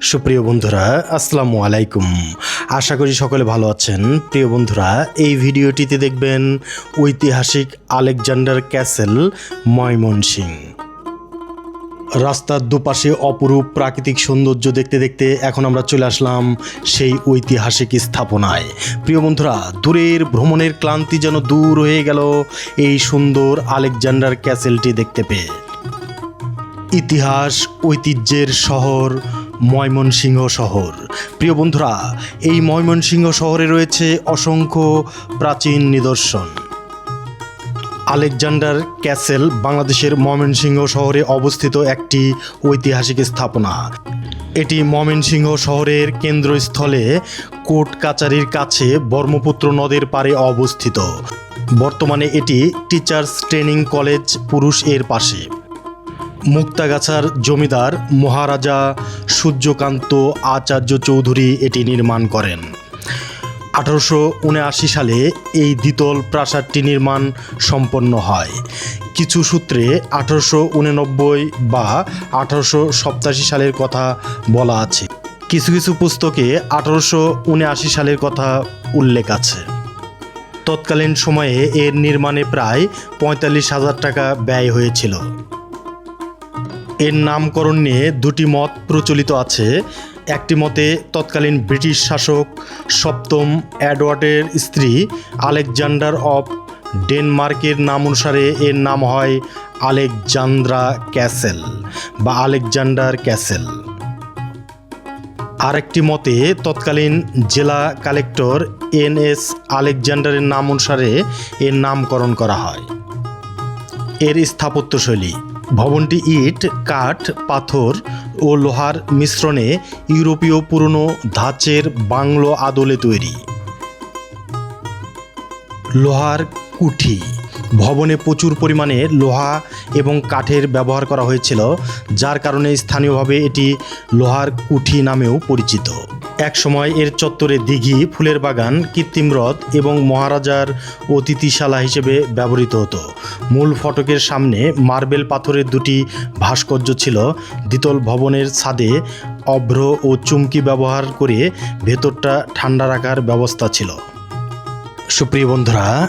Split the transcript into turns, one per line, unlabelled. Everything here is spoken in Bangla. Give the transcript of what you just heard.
সুপ্রিয় বন্ধুরা, আসসালামু আলাইকুম। আশা করি সকলে ভালো আছেন। প্রিয় বন্ধুরা, এই ভিডিওটিতে দেখবেন ঐতিহাসিক আলেকজান্ডার ক্যাসেল ময়মনসিং। রাস্তার দুপাশে অপরূপ প্রাকৃতিক সৌন্দর্য দেখতে দেখতে এখন আমরা চলে আসলাম সেই ঐতিহাসিক স্থাপনায়। প্রিয় বন্ধুরা, দূরের ভ্রমণের ক্লান্তি যেন দূর হয়ে গেল এই সুন্দর আলেকজান্ডার ক্যাসেলটি দেখতে পেয়ে। ইতিহাস, ঐতিহ্যের শহর ময়মনসিংহ শহর। প্রিয় বন্ধুরা, এই ময়মনসিংহ শহরে রয়েছে অসংখ্য প্রাচীন নিদর্শন। আলেকজান্ডার ক্যাসেল বাংলাদেশের ময়মনসিংহ শহরে অবস্থিত একটি ঐতিহাসিক স্থাপনা। এটি ময়মনসিংহ শহরের কেন্দ্রস্থলে কোর্ট কাচারির কাছে ব্রহ্মপুত্র নদের পারে অবস্থিত। বর্তমানে এটি টিচার্স ট্রেনিং কলেজ পুরুষ এর পাশে। মুক্তাগাছার জমিদার মহারাজা সূর্যকান্ত আচার্য চৌধুরী এটি নির্মাণ করেন। আঠারোশো উনআশি সালে এই দ্বিতল প্রাসাদটি নির্মাণ সম্পন্ন হয়। কিছু সূত্রে আঠারোশো উননব্বই বা আঠারোশো সালের কথা বলা আছে। কিছু কিছু পুস্তকে আঠারোশো উনআশি সালের কথা উল্লেখ আছে। তৎকালীন সময়ে এর নির্মাণে প্রায় পঁয়তাল্লিশ হাজার টাকা ব্যয় হয়েছিল। এর নামকরণ নিয়ে দুটি মত প্রচলিত আছে। একটি মতে তৎকালীন ব্রিটিশ শাসক সপ্তম অ্যাডওয়ার্ডের স্ত্রী আলেকজান্ডার অফ ডেনমার্কের নাম অনুসারে এর নাম হয় আলেকজান্দ্রা ক্যাসেল বা আলেকজান্ডার ক্যাসেল। আরেকটি মতে তৎকালীন জেলা কালেক্টর এন এস আলেকজান্ডারের নাম অনুসারে এর নামকরণ করা হয়। এর স্থাপত্যশৈলী ভবনটি ইট, কাঠ, পাথর ও লোহার মিশ্রণে ইউরোপীয় পুরনো ধাঁচের বাংলো আদলে তৈরি। লোহার কুঠি ভবনে প্রচুর পরিমাণে লোহা এবং কাঠের ব্যবহার করা হয়েছিল, যার কারণে স্থানীয়ভাবে এটি লোহার কুঠি নামেও পরিচিত। একসময় এর চত্বরে দিঘি, ফুলের বাগান, কৃত্রিম হ্রদ এবং মহারাজার অতিথিশালা হিসেবে ব্যবহৃত হতো। মূল ফটকের সামনে মার্বেল পাথরের দুটি ভাস্কর্য ছিল। দ্বিতল ভবনের ছাদে অভ্র ও চুমকি ব্যবহার করে ভেতরটা ঠান্ডা রাখার ব্যবস্থা ছিল। সুপ্রিয় বন্ধুরা